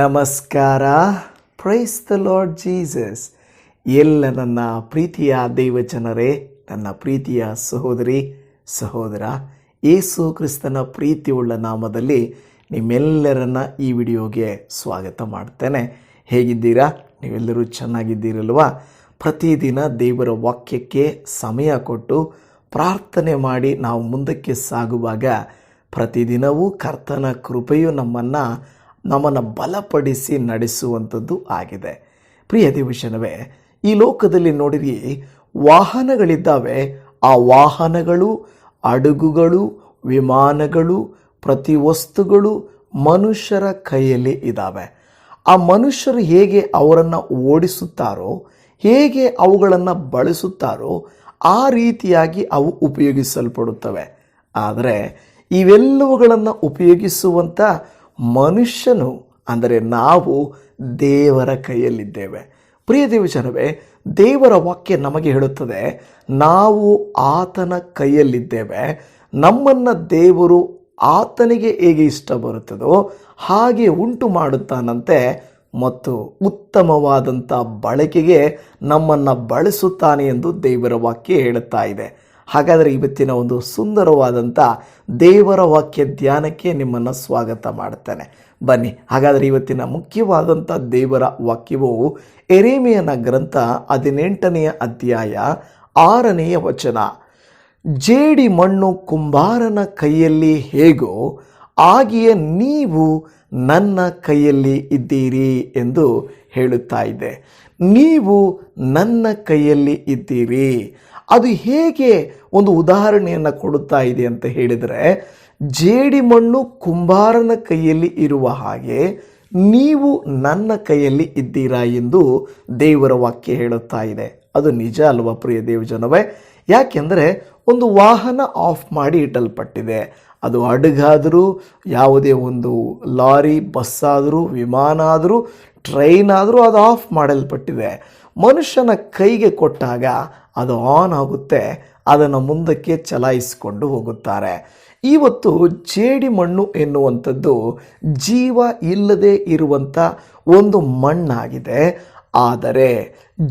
ನಮಸ್ಕಾರ. Price the lord Jesus ಎಲ್ಲ ನನ್ನ ಪ್ರೀತಿಯ ದೈವಜನರೇ ನನ್ನ ಪ್ರೀತಿಯ ಸಹೋದರಿ, ಸಹೋದರ ಏಸು ಕ್ರಿಸ್ತನ ಪ್ರೀತಿಯುಳ್ಳ ನಾಮದಲ್ಲಿ ನಿಮ್ಮೆಲ್ಲರನ್ನ ಈ ವಿಡಿಯೋಗೆ ಸ್ವಾಗತ ಮಾಡ್ತೇನೆ. ಹೇಗಿದ್ದೀರಾ? ನೀವೆಲ್ಲರೂ ಚೆನ್ನಾಗಿದ್ದೀರಲ್ವ? ಪ್ರತಿದಿನ ದೇವರ ವಾಕ್ಯಕ್ಕೆ ಸಮಯ ಕೊಟ್ಟು ಪ್ರಾರ್ಥನೆ ಮಾಡಿ ನಾವು ಮುಂದಕ್ಕೆ ಸಾಗುವಾಗ ಪ್ರತಿದಿನವೂ ಕರ್ತನ ಕೃಪೆಯು ನಮ್ಮನ್ನು ನಮ್ಮನ್ನು ಬಲಪಡಿಸಿ ನಡೆಸುವಂಥದ್ದು ಆಗಿದೆ. ಪ್ರಿಯ ದಿವಿಷನವೇ ಈ ಲೋಕದಲ್ಲಿ ನೋಡಿರಿ, ವಾಹನಗಳಿದ್ದಾವೆ. ಆ ವಾಹನಗಳು, ಹಡಗುಗಳು, ವಿಮಾನಗಳು, ಪ್ರತಿ ವಸ್ತುಗಳು ಮನುಷ್ಯರ ಕೈಯಲ್ಲಿ ಇದ್ದಾವೆ. ಆ ಮನುಷ್ಯರು ಹೇಗೆ ಅವರನ್ನು ಓಡಿಸುತ್ತಾರೋ, ಹೇಗೆ ಅವುಗಳನ್ನು ಬಳಸುತ್ತಾರೋ, ಆ ರೀತಿಯಾಗಿ ಅವು ಉಪಯೋಗಿಸಲ್ಪಡುತ್ತವೆ. ಆದರೆ, ಇವೆಲ್ಲವುಗಳನ್ನು ಉಪಯೋಗಿಸುವಂಥ ಮನುಷ್ಯನು, ಅಂದರೆ ನಾವು ದೇವರ ಕೈಯಲ್ಲಿದ್ದೇವೆ. ಪ್ರಿಯ ದೇವಜನವೇ, ದೇವರ ವಾಕ್ಯ ನಮಗೆ ಹೇಳುತ್ತದೆ, ನಾವು ಆತನ ಕೈಯಲ್ಲಿದ್ದೇವೆ. ನಮ್ಮನ್ನು ದೇವರು ಆತನಿಗೆ ಹೇಗೆ ಇಷ್ಟ ಬರುತ್ತದೋ ಹಾಗೆ ಉಂಟು ಮಾಡುತ್ತಾನಂತೆ ಮತ್ತು ಉತ್ತಮವಾದಂಥ ಬಳಕೆಗೆ ನಮ್ಮನ್ನು ಬಳಸುತ್ತಾನೆ ಎಂದು ದೇವರ ವಾಕ್ಯ ಹೇಳುತ್ತಾ ಇದೆ. ಹಾಗಾದರೆ ಇವತ್ತಿನ ಒಂದು ಸುಂದರವಾದಂಥ ದೇವರ ವಾಕ್ಯ ಧ್ಯಾನಕ್ಕೆ ನಿಮ್ಮನ್ನು ಸ್ವಾಗತ ಮಾಡುತ್ತೇನೆ ಬನ್ನಿ, ಹಾಗಾದರೆ ಇವತ್ತಿನ ಮುಖ್ಯವಾದಂಥ ದೇವರ ವಾಕ್ಯವು ಎರೇಮಿಯನ ಗ್ರಂಥ ಹದಿನೆಂಟನೆಯ ಅಧ್ಯಾಯ ಆರನೆಯ ವಚನ. ಜೇಡಿ ಮಣ್ಣು ಕುಂಬಾರನ ಕೈಯಲ್ಲಿ ಹೇಗೋ ಹಾಗೆಯೇ ನೀವು ನನ್ನ ಕೈಯಲ್ಲಿ ಇದ್ದೀರಿ ಎಂದು ಹೇಳುತ್ತಾ ಇದೆ. ನೀವು ನನ್ನ ಕೈಯಲ್ಲಿ ಇದ್ದೀರಿ. ಅದು ಹೇಗೆ ಒಂದು ಉದಾಹರಣೆಯನ್ನು ಕೊಡುತ್ತಾ ಇದೆ ಅಂತ ಹೇಳಿದರೆ, ಜೇಡಿ ಮಣ್ಣು ಕುಂಬಾರನ ಕೈಯಲ್ಲಿ ಇರುವ ಹಾಗೆ ನೀವು ನನ್ನ ಕೈಯಲ್ಲಿ ಇದ್ದೀರಾ ಎಂದು ದೇವರ ವಾಕ್ಯ ಹೇಳುತ್ತಾ ಇದೆ. ಅದು ನಿಜ ಅಲ್ವಾ ಪ್ರಿಯ ದೇವಜನವೇ? ಯಾಕೆಂದರೆ ಒಂದು ವಾಹನ ಆಫ್ ಮಾಡಿ ಇಟ್ಟಲ್ಪಟ್ಟಿದೆ. ಅದು ಅಡುಗಾದರೂ ಯಾವುದೇ ಒಂದು ಲಾರಿ, ಬಸ್ಸಾದರೂ ವಿಮಾನ ಆದರೂ ಟ್ರೈನ್ ಆದರೂ ಅದು ಆಫ್ ಮಾಡಲ್ಪಟ್ಟಿದೆ. ಮನುಷ್ಯನ ಕೈಗೆ ಕೊಟ್ಟಾಗ ಅದು ಆನ್ ಆಗುತ್ತೆ. ಅದನ್ನು ಮುಂದಕ್ಕೆ ಚಲಾಯಿಸಿಕೊಂಡು ಹೋಗುತ್ತಾರೆ. ಇವತ್ತು ಜೇಡಿ ಮಣ್ಣು ಎನ್ನುವಂಥದ್ದು ಜೀವ ಇಲ್ಲದೆ ಇರುವಂಥ ಒಂದು ಮಣ್ಣಾಗಿದೆ. ಆದರೆ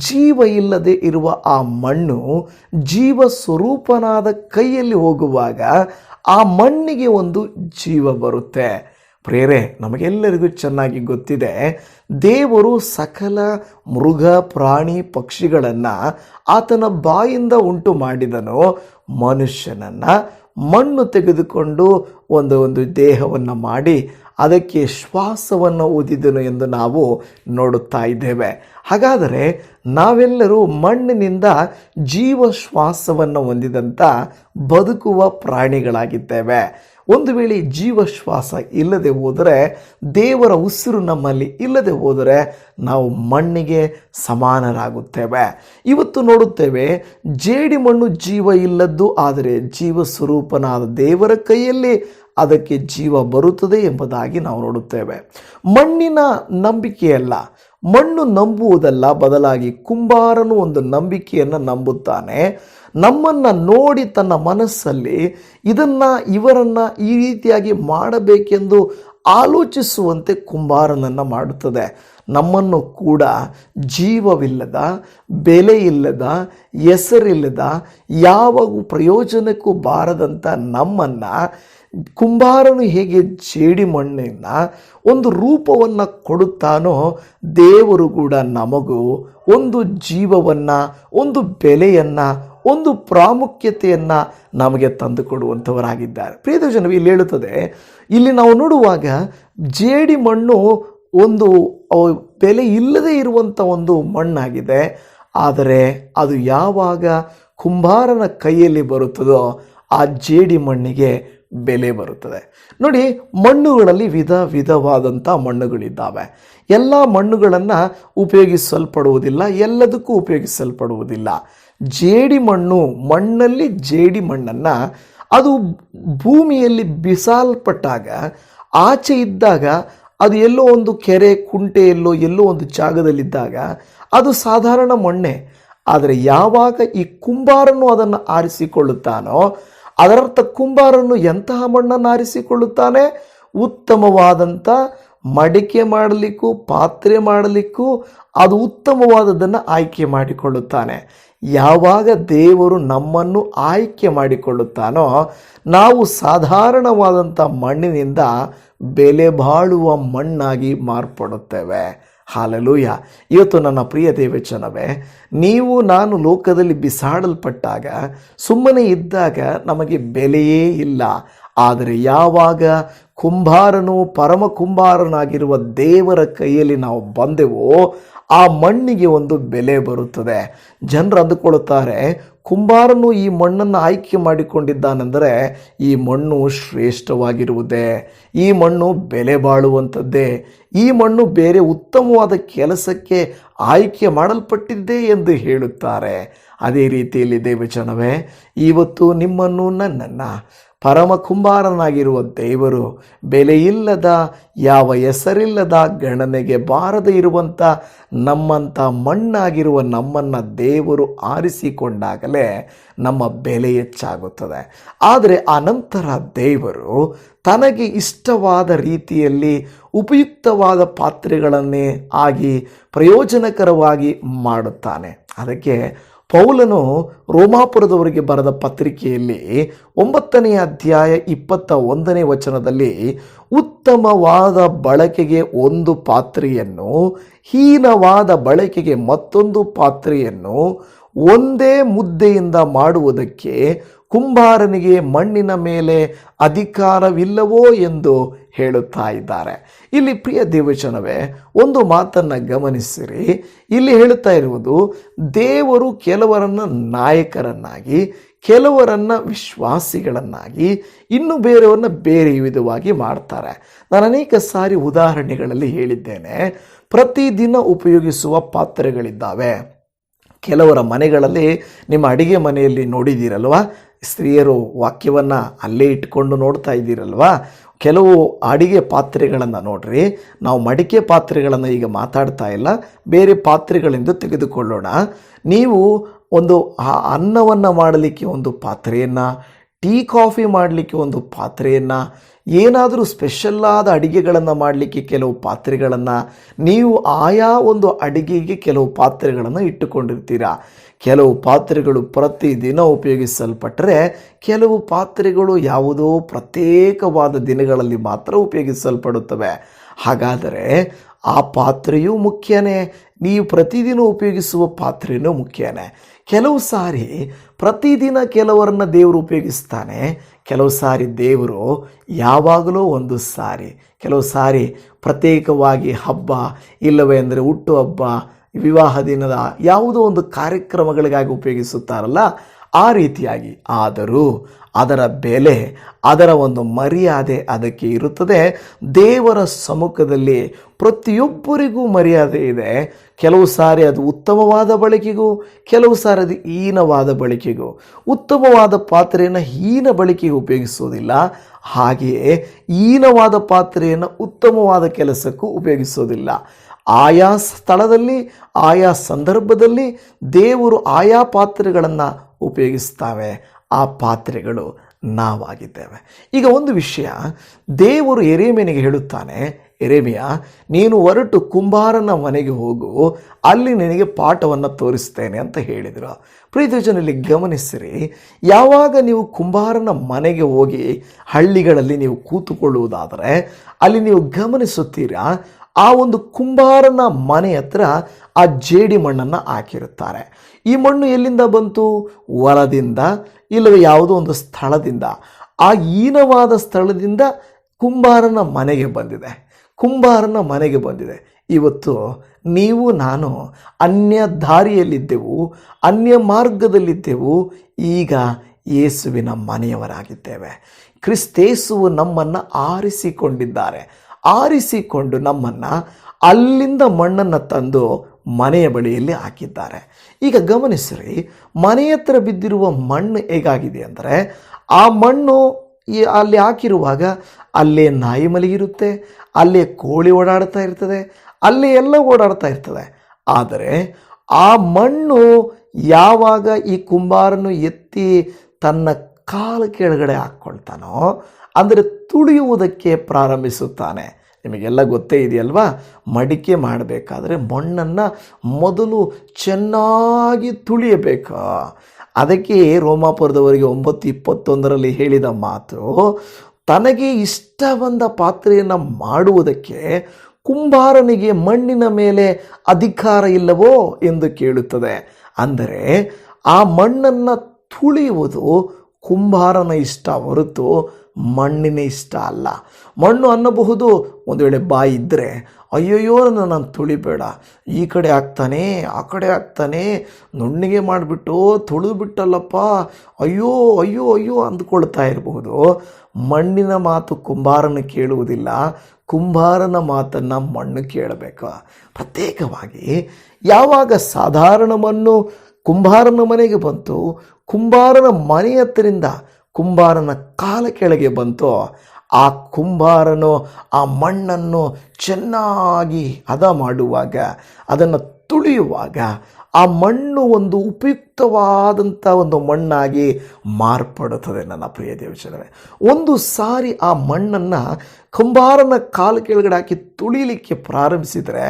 ಜೀವ ಇಲ್ಲದೆ ಇರುವ ಆ ಮಣ್ಣು ಜೀವ ಸ್ವರೂಪನಾದ ಕೈಯಲ್ಲಿ ಹೋಗುವಾಗ ಆ ಮಣ್ಣಿಗೆ ಒಂದು ಜೀವ ಬರುತ್ತೆ. ಪ್ರೇರೆ ನಮಗೆಲ್ಲರಿಗೂ ಚೆನ್ನಾಗಿ ಗೊತ್ತಿದೆ. ದೇವರು ಸಕಲ ಮೃಗ, ಪ್ರಾಣಿ, ಪಕ್ಷಿಗಳನ್ನು ಆತನ ಬಾಯಿಂದ ಉಂಟು ಮಾಡಿದನು. ಮನುಷ್ಯನನ್ನು ಮಣ್ಣು ತೆಗೆದುಕೊಂಡು ಒಂದು ಒಂದು ದೇಹವನ್ನು ಮಾಡಿ ಅದಕ್ಕೆ ಶ್ವಾಸವನ್ನು ಊದಿದನು ಎಂದು ನಾವು ನೋಡುತ್ತಾ ಇದ್ದೇವೆ. ಹಾಗಾದರೆ ನಾವೆಲ್ಲರೂ ಮಣ್ಣಿನಿಂದ ಜೀವ ಶ್ವಾಸವನ್ನು ಹೊಂದಿದಂಥ ಬದುಕುವ ಪ್ರಾಣಿಗಳಾಗಿದ್ದೇವೆ. ಒಂದು ವೇಳೆ ಜೀವಶ್ವಾಸ ಇಲ್ಲದೆ ಹೋದರೆ, ದೇವರ ಉಸಿರು ನಮ್ಮಲ್ಲಿ ಇಲ್ಲದೆ ಹೋದರೆ ನಾವು ಮಣ್ಣಿಗೆ ಸಮಾನರಾಗುತ್ತೇವೆ. ಇವತ್ತು ನೋಡುತ್ತೇವೆ ಜೇಡಿ ಮಣ್ಣು ಜೀವ ಇಲ್ಲದ್ದು, ಆದರೆ ಜೀವ ಸ್ವರೂಪನಾದ ದೇವರ ಕೈಯಲ್ಲಿ ಅದಕ್ಕೆ ಜೀವ ಬರುತ್ತದೆ ಎಂಬುದಾಗಿ ನಾವು ನೋಡುತ್ತೇವೆ. ಮಣ್ಣಿನ ನಂಬಿಕೆಯಲ್ಲ, ಮಣ್ಣು ನಂಬುವುದಲ್ಲ ಬದಲಾಗಿ ಕುಂಬಾರನು ಒಂದು ನಂಬಿಕೆಯನ್ನು ನಂಬುತ್ತಾನೆ. ನಮ್ಮನ್ನು ನೋಡಿ ತನ್ನ ಮನಸ್ಸಲ್ಲಿ ಇದನ್ನು ಇವರನ್ನು ಈ ರೀತಿಯಾಗಿ ಮಾಡಬೇಕೆಂದು ಆಲೋಚಿಸುವಂತೆ ಕುಂಬಾರನನ್ನು ಮಾಡುತ್ತದೆ. ನಮ್ಮನ್ನು ಕೂಡ ಜೀವವಿಲ್ಲದ ಬೆಲೆ ಇಲ್ಲದ ಹೆಸರಿಲ್ಲದ ಯಾವ ಪ್ರಯೋಜನಕ್ಕೂ ಬಾರದಂಥ ನಮ್ಮನ್ನು ಕುಂಬಾರನು ಹೇಗೆ ಜೇಡಿ ಮಣ್ಣಿನ ಒಂದು ರೂಪವನ್ನು ಕೊಡುತ್ತಾನೋ ದೇವರು ಕೂಡ ನಮಗೂ ಒಂದು ಜೀವವನ್ನು, ಒಂದು ಬೆಲೆಯನ್ನು, ಒಂದು ಪ್ರಾಮುಖ್ಯತೆಯನ್ನು ನಮಗೆ ತಂದುಕೊಡುವಂಥವರಾಗಿದ್ದಾರೆ. ಕೊಡುವಂಥವರಾಗಿದ್ದಾರೆ ಜನವು ಇಲ್ಲಿ ಹೇಳುತ್ತದೆ, ಇಲ್ಲಿ ನಾವು ನೋಡುವಾಗ ಜೇಡಿ ಮಣ್ಣು ಒಂದು ಬೆಲೆ ಇಲ್ಲದೆ ಇರುವಂಥ ಒಂದು ಮಣ್ಣಾಗಿದೆ. ಆದರೆ ಅದು ಯಾವಾಗ ಕುಂಬಾರನ ಕೈಯಲ್ಲಿ ಬರುತ್ತದೋ ಆ ಜೇಡಿ ಮಣ್ಣಿಗೆ ಬೆಲೆ ಬರುತ್ತದೆ. ನೋಡಿ, ಮಣ್ಣುಗಳಲ್ಲಿ ವಿಧ ವಿಧವಾದಂಥ ಮಣ್ಣುಗಳಿದ್ದಾವೆ. ಎಲ್ಲ ಮಣ್ಣುಗಳನ್ನು ಉಪಯೋಗಿಸಲ್ಪಡುವುದಿಲ್ಲ, ಎಲ್ಲದಕ್ಕೂ ಉಪಯೋಗಿಸಲ್ಪಡುವುದಿಲ್ಲ. ಜೇಡಿ ಮಣ್ಣು ಮಣ್ಣಲ್ಲಿ ಜೇಡಿ ಮಣ್ಣನ್ನು ಅದು ಭೂಮಿಯಲ್ಲಿ ಬಿಸಾಲ್ಪಟ್ಟಾಗ, ಆಚೆ ಇದ್ದಾಗ, ಅದು ಎಲ್ಲೋ ಒಂದು ಕೆರೆ, ಕುಂಟೆ ಎಲ್ಲೋ ಎಲ್ಲೋ ಒಂದು ಜಾಗದಲ್ಲಿದ್ದಾಗ, ಅದು ಸಾಧಾರಣ ಮಣ್ಣೆ. ಆದರೆ ಯಾವಾಗ ಈ ಕುಂಬಾರನು ಅದನ್ನು ಆರಿಸಿಕೊಳ್ಳುತ್ತಾನೋ ಅದರರ್ಥ ಕುಂಬಾರನು ಎಂತಹ ಮಣ್ಣನ್ನು ಆರಿಸಿಕೊಳ್ಳುತ್ತಾನೆ? ಉತ್ತಮವಾದಂಥ ಮಡಿಕೆ ಮಾಡಲಿಕ್ಕೂ, ಪಾತ್ರೆ ಮಾಡಲಿಕ್ಕೂ ಅದು ಉತ್ತಮವಾದದ್ದನ್ನು ಆಯ್ಕೆ ಮಾಡಿಕೊಳ್ಳುತ್ತಾನೆ. ಯಾವಾಗ ದೇವರು ನಮ್ಮನ್ನು ಆಯ್ಕೆ ಮಾಡಿಕೊಳ್ಳುತ್ತಾನೋ, ನಾವು ಸಾಧಾರಣವಾದಂಥ ಮಣ್ಣಿನಿಂದ ಬೆಲೆ ಬಾಳುವ ಮಣ್ಣಾಗಿ ಮಾರ್ಪಡುತ್ತೇವೆ. ಹಾಲಲೂಯ. ಇವತ್ತು ನನ್ನ ಪ್ರಿಯ ದೇವಚನವೇ ನೀವು ನಾನು ಲೋಕದಲ್ಲಿ ಬಿಸಾಡಲ್ಪಟ್ಟಾಗ, ಸುಮ್ಮನೆ ಇದ್ದಾಗ ನಮಗೆ ಬೆಲೆಯೇ ಇಲ್ಲ. ಆದರೆ ಯಾವಾಗ ಕುಂಬಾರನು ಪರಮ ಕುಂಬಾರನಾಗಿರುವ ದೇವರ ಕೈಯಲ್ಲಿ ನಾವು ಬಂದೆವೋ, ಆ ಮಣ್ಣಿಗೆ ಒಂದು ಬೆಲೆ ಬರುತ್ತದೆ. ಜನರು ಅಂದುಕೊಳ್ಳುತ್ತಾರೆ ಕುಂಬಾರನು ಈ ಮಣ್ಣನ್ನು ಆಯ್ಕೆ ಮಾಡಿಕೊಂಡಿದ್ದಾನೆಂದರೆ ಈ ಮಣ್ಣು ಶ್ರೇಷ್ಠವಾಗಿರುವುದೇ, ಈ ಮಣ್ಣು ಬೆಲೆ ಬಾಳುವಂಥದ್ದೇ, ಈ ಮಣ್ಣು ಬೇರೆ ಉತ್ತಮವಾದ ಕೆಲಸಕ್ಕೆ ಆಯ್ಕೆ ಮಾಡಲ್ಪಟ್ಟಿದ್ದೇ ಎಂದು ಹೇಳುತ್ತಾರೆ. ಅದೇ ರೀತಿಯಲ್ಲಿ ದೇವಚನವೇ ಇವತ್ತು ನಿಮ್ಮನ್ನು ನನ್ನನ್ನು ಪರಮ ಕುಂಬಾರನಾಗಿರುವ ದೇವರು ಬೆಲೆಯಿಲ್ಲದ ಯಾವ ಹೆಸರಿಲ್ಲದ ಗಣನೆಗೆ ಬಾರದೇ ಇರುವಂಥ ನಮ್ಮಂಥ ಮಣ್ಣಾಗಿರುವ ನಮ್ಮನ್ನು ದೇವರು ಆರಿಸಿಕೊಂಡಾಗಲೇ ನಮ್ಮ ಬೆಲೆ ಹೆಚ್ಚಾಗುತ್ತದೆ. ಆದರೆ ಅನಂತರ ದೇವರು ತನಗೆ ಇಷ್ಟವಾದ ರೀತಿಯಲ್ಲಿ ಉಪಯುಕ್ತವಾದ ಪಾತ್ರೆಗಳನ್ನೇ ಆಗಿ ಪ್ರಯೋಜನಕರವಾಗಿ ಮಾಡುತ್ತಾನೆ. ಅದಕ್ಕೆ ಪೌಲನು ರೋಮಾಪುರದವರಿಗೆ ಬರೆದ ಪತ್ರಿಕೆಯಲ್ಲಿ ಒಂಬತ್ತನೆಯ ಅಧ್ಯಾಯ ಇಪ್ಪತ್ತ ಒಂದನೇ ವಚನದಲ್ಲಿ ಉತ್ತಮವಾದ ಬಳಕೆಗೆ ಒಂದು ಪಾತ್ರೆಯನ್ನು, ಹೀನವಾದ ಬಳಕೆಗೆ ಮತ್ತೊಂದು ಪಾತ್ರೆಯನ್ನು ಒಂದೇ ಮುದ್ದೆಯಿಂದ ಮಾಡುವುದಕ್ಕೆ ಕುಂಬಾರನಿಗೆ ಮಣ್ಣಿನ ಮೇಲೆ ಅಧಿಕಾರವಿಲ್ಲವೋ ಎಂದು ಹೇಳುತ್ತಾ ಇದ್ದಾರೆ. ಇಲ್ಲಿ ಪ್ರಿಯ ದೇವಚನವೇ ಒಂದು ಮಾತನ್ನು ಗಮನಿಸಿರಿ. ಇಲ್ಲಿ ಹೇಳುತ್ತಾ ಇರುವುದು, ದೇವರು ಕೆಲವರನ್ನ ನಾಯಕರನ್ನಾಗಿ, ಕೆಲವರನ್ನ ವಿಶ್ವಾಸಿಗಳನ್ನಾಗಿ, ಇನ್ನು ಬೇರೆಯವ್ರನ್ನ ಬೇರೆ ವಿಧವಾಗಿ ಮಾಡ್ತಾರೆ. ನಾನು ಅನೇಕ ಸಾರಿ ಉದಾಹರಣೆಗಳಲ್ಲಿ ಹೇಳಿದ್ದೇನೆ, ಪ್ರತಿದಿನ ಉಪಯೋಗಿಸುವ ಪಾತ್ರೆಗಳಿದ್ದಾವೆ. ಕೆಲವರ ಮನೆಗಳಲ್ಲಿ, ನಿಮ್ಮ ಅಡಿಗೆ ಮನೆಯಲ್ಲಿ ನೋಡಿದ್ದೀರಲ್ವಾ ಸ್ತ್ರೀಯರು ವಾಕ್ಯವನ್ನು ಅಲ್ಲೇ ಇಟ್ಕೊಂಡು ನೋಡ್ತಾ ಇದ್ದೀರಲ್ವಾ? ಕೆಲವು ಅಡಿಗೆ ಪಾತ್ರೆಗಳನ್ನು ನೋಡ್ರಿ. ನಾವು ಮಡಿಕೆ ಪಾತ್ರೆಗಳನ್ನು ಈಗ ಮಾತಾಡ್ತಾ ಇಲ್ಲ. ಬೇರೆ ಪಾತ್ರೆಗಳಿಂದ ತೆಗೆದುಕೊಳ್ಳೋಣ. ನೀವು ಒಂದು ಆ ಅನ್ನವನ್ನು ಮಾಡಲಿಕ್ಕೆ ಒಂದು ಪಾತ್ರೆಯನ್ನು, ಟೀ ಕಾಫಿ ಮಾಡಲಿಕ್ಕೆ ಒಂದು ಪಾತ್ರೆಯನ್ನು, ಏನಾದರೂ ಸ್ಪೆಷಲ್ಲಾದ ಅಡಿಗೆಗಳನ್ನು ಮಾಡಲಿಕ್ಕೆ ಕೆಲವು ಪಾತ್ರೆಗಳನ್ನು, ನೀವು ಆಯಾ ಒಂದು ಅಡಿಗೆಗೆ ಕೆಲವು ಪಾತ್ರೆಗಳನ್ನು ಇಟ್ಟುಕೊಂಡಿರ್ತೀರಾ? ಕೆಲವು ಪಾತ್ರೆಗಳು ಪ್ರತಿದಿನ ಉಪಯೋಗಿಸಲ್ಪಟ್ಟರೆ ಕೆಲವು ಪಾತ್ರೆಗಳು ಯಾವುದೋ ಪ್ರತ್ಯೇಕವಾದ ದಿನಗಳಲ್ಲಿ ಮಾತ್ರ ಉಪಯೋಗಿಸಲ್ಪಡುತ್ತವೆ. ಹಾಗಾದರೆ ಆ ಪಾತ್ರೆಯೂ ಮುಖ್ಯನೇ. ನೀವು ಪ್ರತಿದಿನ ಉಪಯೋಗಿಸುವ ಪಾತ್ರೆಯೂ ಮುಖ್ಯನೇ. ಕೆಲವು ಸಾರಿ ಪ್ರತಿದಿನ ಕೆಲವರನ್ನ ದೇವರು ಉಪಯೋಗಿಸ್ತಾನೆ. ಕೆಲವು ಸಾರಿ ದೇವರು ಯಾವಾಗಲೂ ಒಂದು ಸಾರಿ. ಕೆಲವು ಸಾರಿ ಪ್ರತ್ಯೇಕವಾಗಿ ಹಬ್ಬ, ಇಲ್ಲವೇ ಅಂದರೆ ಹುಟ್ಟು ಹಬ್ಬ ವಿವಾಹ ದಿನದ ಯಾವುದೋ ಒಂದು ಕಾರ್ಯಕ್ರಮಗಳಿಗಾಗಿ ಉಪಯೋಗಿಸುತ್ತಾರಲ್ಲ, ಆ ರೀತಿಯಾಗಿ. ಆದರೂ ಅದರ ಬೆಲೆ, ಅದರ ಒಂದು ಮರ್ಯಾದೆ ಅದಕ್ಕೆ ಇರುತ್ತದೆ. ದೇವರ ಸಮ್ಮುಖದಲ್ಲಿ ಪ್ರತಿಯೊಬ್ಬರಿಗೂ ಮರ್ಯಾದೆ ಇದೆ. ಕೆಲವು ಸಾರಿ ಅದು ಉತ್ತಮವಾದ ಬಳಕೆಗೂ, ಕೆಲವು ಸಾರಿ ಅದು ಹೀನವಾದ ಬಳಕೆಗೂ. ಉತ್ತಮವಾದ ಪಾತ್ರೆಯನ್ನು ಹೀನ ಬಳಕೆಗೆ ಉಪಯೋಗಿಸೋದಿಲ್ಲ ಹಾಗೆಯೇ ಹೀನವಾದ ಪಾತ್ರೆಯನ್ನು ಉತ್ತಮವಾದ ಕೆಲಸಕ್ಕೂ ಉಪಯೋಗಿಸೋದಿಲ್ಲ ಆಯಾ ಸ್ಥಳದಲ್ಲಿ, ಆಯಾ ಸಂದರ್ಭದಲ್ಲಿ ದೇವರು ಆಯಾ ಪಾತ್ರೆಗಳನ್ನು ಉಪಯೋಗಿಸ್ತಾವೆ. ಆ ಪಾತ್ರೆಗಳು ನಾವಾಗಿದ್ದೇವೆ. ಈಗ ಒಂದು ವಿಷಯ, ದೇವರು ಎರೇಮೆನಿಗೆ ಹೇಳುತ್ತಾನೆ ಎರೇಮಿಯ ನೀನು ಹೊರಟು ಕುಂಬಾರನ ಮನೆಗೆ ಹೋಗು, ಅಲ್ಲಿ ನಿನಗೆ ಪಾಠವನ್ನು ತೋರಿಸ್ತೇನೆ ಅಂತ ಹೇಳಿದರು. ಪ್ರೀತಿಜನಲ್ಲಿ ಗಮನಿಸಿರಿ, ಯಾವಾಗ ನೀವು ಕುಂಬಾರನ ಮನೆಗೆ ಹೋಗಿ ಹಳ್ಳಿಗಳಲ್ಲಿ ನೀವು ಕೂತುಕೊಳ್ಳುವುದಾದರೆ, ಅಲ್ಲಿ ನೀವು ಗಮನಿಸುತ್ತೀರಾ? ಆ ಒಂದು ಕುಂಬಾರನ ಮನೆ ಹತ್ರ ಆ ಜೇಡಿ ಮಣ್ಣನ್ನು ಹಾಕಿರುತ್ತಾರೆ. ಈ ಮಣ್ಣು ಎಲ್ಲಿಂದ ಬಂತು? ಹೊಲದಿಂದ ಇಲ್ಲವೇ ಯಾವುದೋ ಒಂದು ಸ್ಥಳದಿಂದ. ಆ ಹೀನವಾದ ಸ್ಥಳದಿಂದ ಕುಂಬಾರನ ಮನೆಗೆ ಬಂದಿದೆ. ಕುಂಬಾರನ ಮನೆಗೆ ಬಂದಿದೆ. ಇವತ್ತು ನೀವು, ನಾನು ಅನ್ಯ ದಾರಿಯಲ್ಲಿದ್ದೆವು ಅನ್ಯ ಮಾರ್ಗದಲ್ಲಿದ್ದೆವು, ಈಗ ಯೇಸುವಿನ ಮನೆಯವರಾಗಿದ್ದೇವೆ. ಕ್ರಿಸ್ತೇಸುವು ನಮ್ಮನ್ನು ಆರಿಸಿಕೊಂಡಿದ್ದಾರೆ. ಆರಿಸಿಕೊಂಡು ನಮ್ಮನ್ನು ಅಲ್ಲಿಂದ ಮಣ್ಣನ್ನು ತಂದು ಮನೆಯ ಬಳಿಯಲ್ಲಿ ಹಾಕಿದ್ದಾರೆ. ಈಗ ಗಮನಿಸಿರಿ ಮನೆ ಹತ್ರ ಬಿದ್ದಿರುವ ಮಣ್ಣು ಹೇಗಾಗಿದೆ ಅಂದರೆ, ಆ ಮಣ್ಣು ಈ ಅಲ್ಲಿ ಹಾಕಿರುವಾಗ ಅಲ್ಲೇ ನಾಯಿ ಮಲಗಿರುತ್ತೆ, ಅಲ್ಲೇ ಕೋಳಿ ಓಡಾಡ್ತಾ ಇರ್ತದೆ, ಅಲ್ಲೇ ಎಲ್ಲ ಓಡಾಡ್ತಾ ಇರ್ತದೆ. ಆದರೆ ಆ ಮಣ್ಣು ಯಾವಾಗ ಈ ಕುಂಬಾರನು ಎತ್ತಿ ತನ್ನ ಕಾಲು ಕೆಳಗಡೆ ಹಾಕ್ಕೊಳ್ತಾನೋ, ಅಂದರೆ ತುಳಿಯುವುದಕ್ಕೆ ಪ್ರಾರಂಭಿಸುತ್ತಾನೆ. ನಿಮಗೆಲ್ಲ ಗೊತ್ತೇ ಇದೆಯಲ್ವಾ? ಮಡಿಕೆ ಮಾಡಬೇಕಾದ್ರೆ ಮಣ್ಣನ್ನು ಮೊದಲು ಚೆನ್ನಾಗಿ ತುಳಿಯಬೇಕು. ಅದಕ್ಕೆ ರೋಮಾಪುರದವರಿಗೆ ಒಂಬತ್ತು ಇಪ್ಪತ್ತೊಂದರಲ್ಲಿ ಹೇಳಿದ ಮಾತು, ತನಗೆ ಇಷ್ಟ ಬಂದ ಪಾತ್ರೆಯನ್ನು ಮಾಡುವುದಕ್ಕೆ ಕುಂಬಾರನಿಗೆ ಮಣ್ಣಿನ ಮೇಲೆ ಅಧಿಕಾರ ಇಲ್ಲವೋ ಎಂದು ಕೇಳುತ್ತದೆ. ಅಂದರೆ ಆ ಮಣ್ಣನ್ನು ತುಳಿಯುವುದು ಕುಂಬಾರನ ಇಷ್ಟ ಹೊರತು ಮಣ್ಣಿನ ಇಷ್ಟ ಅಲ್ಲ. ಮಣ್ಣು ಅನ್ನಬಹುದು, ಒಂದು ವೇಳೆ ಬಾಯಿ ಇದ್ದರೆ ಅಯ್ಯಯ್ಯೋ ನಾನು ತುಳಿಬೇಡ. ಈ ಕಡೆ ಆಗ್ತಾನೆ, ಆ ಕಡೆ ಆಗ್ತಾನೆ, ನುಣ್ಣಿಗೆ ಮಾಡಿಬಿಟ್ಟು ತುಳಿದು ಬಿಟ್ಟಲ್ಲಪ್ಪ. ಅಯ್ಯೋ ಅಯ್ಯೋ ಅಯ್ಯೋ ಅಂದ್ಕೊಳ್ತಾ ಇರಬಹುದು ಮಣ್ಣಿನ ಮಾತು ಕುಂಬಾರನ ಕೇಳುವುದಿಲ್ಲ. ಕುಂಬಾರನ ಮಾತನ್ನು ಮಣ್ಣು ಕೇಳಬೇಕು. ಪ್ರತ್ಯೇಕವಾಗಿ, ಯಾವಾಗ ಸಾಧಾರಣ ಮಣ್ಣು ಕುಂಬಾರನ ಮನೆಗೆ ಬಂತು, ಕುಂಬಾರನ ಮನೆ ಹತ್ತಿರಿಂದ ಕುಂಬಾರನ ಕಾಲ ಕೆಳಗೆ ಬಂತು, ಆ ಕುಂಬಾರನು, ಆ ಮಣ್ಣನ್ನು ಚೆನ್ನಾಗಿ ಹದ ಮಾಡುವಾಗ, ಅದನ್ನು ತುಳಿಯುವಾಗ, ಆ ಮಣ್ಣು ಒಂದು ಉಪಯುಕ್ತವಾದಂಥ ಒಂದು ಮಣ್ಣಾಗಿ ಮಾರ್ಪಡುತ್ತದೆ ನನ್ನ ಪ್ರಿಯ ದೇವಚನವೇ ಒಂದು ಸಾರಿ ಆ ಮಣ್ಣನ್ನು ಕುಂಬಾರನ ಕಾಲು ಕೆಳಗಡೆ ಹಾಕಿ ತುಳಿಲಿಕ್ಕೆ ಪ್ರಾರಂಭಿಸಿದರೆ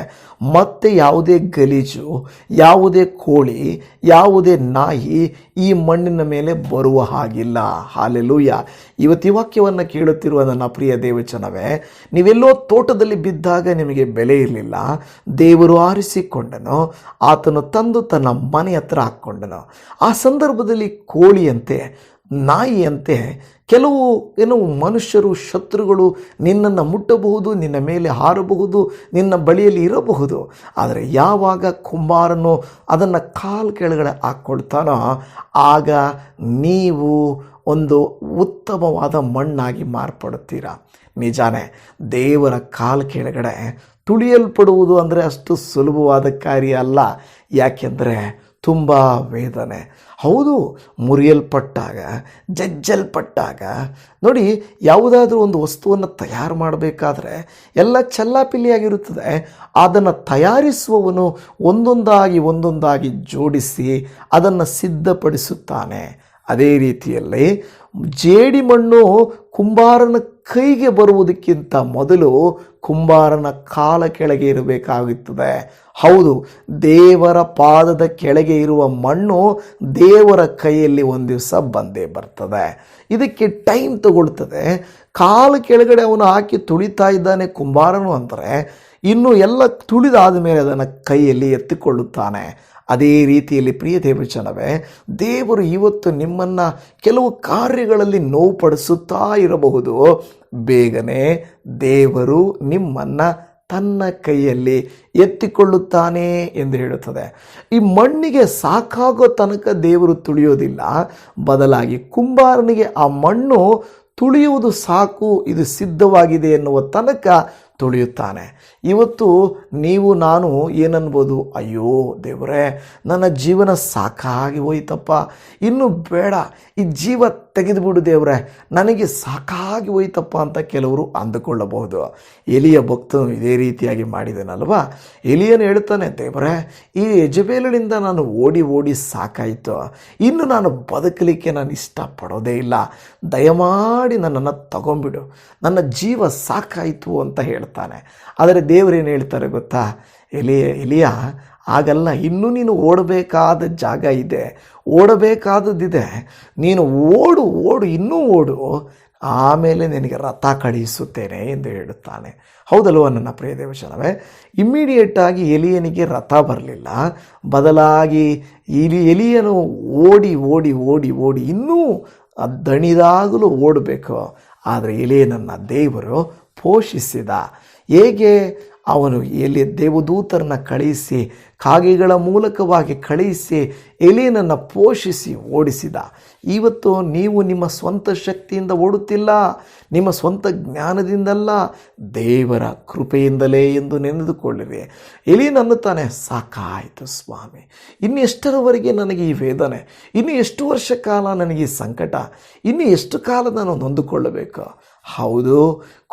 ಮತ್ತೆ ಯಾವುದೇ ಗಲೀಜು, ಯಾವುದೇ ಕೋಳಿ, ಯಾವುದೇ ನಾಯಿ ಈ ಮಣ್ಣಿನ ಮೇಲೆ ಬರುವ ಹಾಗಿಲ್ಲ. ಹಾಲೆಲೂಯ. ಇವತ್ತು ವಾಕ್ಯವನ್ನು ಕೇಳುತ್ತಿರುವ ನನ್ನ ಪ್ರಿಯ ದೇವಚನವೇ ನೀವೆಲ್ಲೋ ತೋಟದಲ್ಲಿ ಬಿದ್ದಾಗ ನಿಮಗೆ ಬೆಲೆ ಇರಲಿಲ್ಲ. ದೇವರು ಆರಿಸಿಕೊಂಡನು, ಆತನು ತಂದು ತನ್ನ ಮನೆ ಹತ್ರ ಹಾಕ್ಕೊಂಡನು. ಆ ಸಂದರ್ಭದಲ್ಲಿ ಕೋಳಿಯಂತೆ, ನಾಯಿಯಂತೆ ಕೆಲವು, ಏನು ಮನುಷ್ಯರು, ಶತ್ರುಗಳು ನಿನ್ನನ್ನು ಮುಟ್ಟಬಹುದು, ನಿನ್ನ ಮೇಲೆ ಹಾರಬಹುದು, ನಿನ್ನ ಬಳಿಯಲ್ಲಿ ಇರಬಹುದು. ಆದರೆ ಯಾವಾಗ ಕುಂಬಾರನು ಅದನ್ನು ಕಾಲು ಕೆಳಗಡೆ ಹಾಕ್ಕೊಳ್ತಾನೋ ಆಗ ನೀವು ಒಂದು ಉತ್ತಮವಾದ ಮಣ್ಣಾಗಿ ಮಾರ್ಪಡುತ್ತೀರಾ. ನಿಜಾನೇ, ದೇವರ ಕಾಲು ಕೆಳಗಡೆ ತುಳಿಯಲ್ಪಡುವುದು ಅಂದರೆ ಅಷ್ಟು ಸುಲಭವಾದ ಕಾರ್ಯ ಅಲ್ಲ. ಯಾಕೆಂದರೆ ತುಂಬ ವೇದನೆ. ಹೌದು, ಮುರಿಯಲ್ಪಟ್ಟಾಗ, ಜಜ್ಜಲ್ಪಟ್ಟಾಗ, ನೋಡಿ, ಯಾವುದಾದ್ರೂ ಒಂದು ವಸ್ತುವನ್ನು ತಯಾರು ಮಾಡಬೇಕಾದ್ರೆ ಎಲ್ಲ ಚೆಲ್ಲಾಪಿಲ್ಲಿಯಾಗಿರುತ್ತದೆ. ಅದನ್ನು ತಯಾರಿಸುವವನು ಒಂದೊಂದಾಗಿ ಒಂದೊಂದಾಗಿ ಜೋಡಿಸಿ ಅದನ್ನು ಸಿದ್ಧಪಡಿಸುತ್ತಾನೆ. ಅದೇ ರೀತಿಯಲ್ಲಿ ಜೇಡಿ ಮಣ್ಣು ಕುಂಬಾರನ ಕೈಗೆ ಬರುವುದಕ್ಕಿಂತ ಮೊದಲು ಕುಂಬಾರನ ಕಾಲ ಕೆಳಗೆ ಇರಬೇಕಾಗುತ್ತದೆ. ಹೌದು, ದೇವರ ಪಾದದ ಕೆಳಗೆ ಇರುವ ಮಣ್ಣು ದೇವರ ಕೈಯಲ್ಲಿ ಒಂದು ದಿವಸ ಬಂದೇ ಬರ್ತದೆ. ಇದಕ್ಕೆ ಟೈಮ್ ತಗೊಳ್ತದೆ. ಕಾಲ ಕೆಳಗಡೆ ಅವನು ಹಾಕಿ ತುಳಿತಾ ಇದ್ದಾನೆ ಕುಂಬಾರನು ಅಂದರೆ, ಇನ್ನು ಎಲ್ಲ ತುಳಿದಾದ ಮೇಲೆ ಅದನ್ನು ಕೈಯಲ್ಲಿ ಎತ್ತಿಕೊಳ್ಳುತ್ತಾನೆ. ಅದೇ ರೀತಿಯಲ್ಲಿ ಪ್ರಿಯ ದೇವಜನವೇ, ದೇವರು ಇವತ್ತು ನಿಮ್ಮನ್ನು ಕೆಲವು ಕಾರ್ಯಗಳಲ್ಲಿ ನೋವುಪಡಿಸುತ್ತಾ ಇರಬಹುದು. ಬೇಗನೆ ದೇವರು ನಿಮ್ಮನ್ನು ತನ್ನ ಕೈಯಲ್ಲಿ ಎತ್ತಿಕೊಳ್ಳುತ್ತಾನೆ ಎಂದು ಹೇಳುತ್ತದೆ. ಈ ಮಣ್ಣಿಗೆ ಸಾಕಾಗೋ ತನಕ ದೇವರು ತುಳಿಯೋದಿಲ್ಲ. ಬದಲಾಗಿ ಕುಂಬಾರನಿಗೆ ಆ ಮಣ್ಣು ತುಳಿಯುವುದು ಸಾಕು, ಇದು ಸಿದ್ಧವಾಗಿದೆ ಎನ್ನುವ ತನಕ ತುಳಿಯುತ್ತಾನೆ. ಇವತ್ತು ನೀವು, ನಾನು ಏನನ್ಬೋದು? ಅಯ್ಯೋ ದೇವರೇ, ನನ್ನ ಜೀವನ ಸಾಕಾಗಿ ಹೋಯ್ತಪ್ಪ. ಇನ್ನು ಬೇಡ, ಈ ಜೀವ ತೆಗೆದುಬಿಡು ದೇವರೇ. ನನಗೆ ಸಾಕಾಗಿ ಹೋಯ್ತಪ್ಪ ಅಂತ ಕೆಲವರು ಅಂದುಕೊಳ್ಳಬಹುದು. ಎಲಿಯ ಭಕ್ತನು ಇದೇ ರೀತಿಯಾಗಿ ಮಾಡಿದನಲ್ವಾ? ಎಲಿಯನು ಹೇಳ್ತಾನೆ, ದೇವರೇ, ಈ ಯಜಬೇಲಿನಿಂದ ನಾನು ಓಡಿ ಓಡಿ ಸಾಕಾಯಿತು. ಇನ್ನು ನಾನು ಬದುಕಲಿಕ್ಕೆ ನಾನು ಇಷ್ಟಪಡೋದೇ ಇಲ್ಲ. ದಯಮಾಡಿ ನನ್ನನ್ನು ತಗೊಂಬಿಡು ನನ್ನ ಜೀವ ಸಾಕಾಯಿತು ಅಂತ ಹೇಳ್ತಾನೆ. ಆದರೆ ದೇವರೇನು ಹೇಳ್ತಾರೆ ಗೊತ್ತಾ? ಎಲಿಯ ಎಲಿಯ ಆಗಲ್ಲ ಇನ್ನೂ ನೀನು ಓಡಬೇಕಾದ ಜಾಗ ಇದೆ. ಓಡಬೇಕಾದದ್ದಿದೆ. ನೀನು ಓಡು ಓಡು, ಇನ್ನೂ ಓಡು. ಆಮೇಲೆ ನಿನಗೆ ರಥ ಕಳಿಸುತ್ತೇನೆ ಎಂದು ಹೇಳುತ್ತಾನೆ. ಹೌದಲ್ವ ನನ್ನ ಪ್ರಿಯ ದೇವಶಾಲವೇ ಇಮ್ಮಿಡಿಯೇಟಾಗಿ ಎಲಿಯನಿಗೆ ರಥ ಬರಲಿಲ್ಲ. ಬದಲಾಗಿ ಇಲಿ ಎಲಿಯನು ಓಡಿ ಓಡಿ ಓಡಿ ಓಡಿ, ಇನ್ನೂ ದಣಿದಾಗಲೂ ಓಡಬೇಕು. ಆದರೆ ಎಲಿಯನನ್ನು ದೇವರು ಪೋಷಿಸಿದ. ಹೇಗೆ ಅವನು ಎಲ್ಲಿ ದೇವದೂತರನ್ನ ಕಳಿಸಿ ಕಾಗೆಗಳ ಮೂಲಕವಾಗಿ ಕಳಿಸಿ ಎಲಿಯನನ್ನು ಪೋಷಿಸಿ, ಓಡಿಸಿದ. ಇವತ್ತು ನೀವು ನಿಮ್ಮ ಸ್ವಂತ ಶಕ್ತಿಯಿಂದ ಓಡುತ್ತಿಲ್ಲ, ನಿಮ್ಮ ಸ್ವಂತ ಜ್ಞಾನದಿಂದಲ್ಲ, ದೇವರ ಕೃಪೆಯಿಂದಲೇ ಎಂದು ನೆನೆದುಕೊಳ್ಳಿರಿ. ಎಲೀನನ್ನು ಅನ್ನುತ್ತಾನೆ ಸಾಕಾಯಿತು ಸ್ವಾಮಿ ಇನ್ನು ಎಷ್ಟರವರೆಗೆ ನನಗೆ ಈ ವೇದನೆ, ಇನ್ನು ಎಷ್ಟು ವರ್ಷ ಕಾಲ ನನಗೆ ಈ ಸಂಕಟ, ಇನ್ನು ಎಷ್ಟು ಕಾಲ ನಾನು ನೊಂದುಕೊಳ್ಳಬೇಕು? ಹೌದು,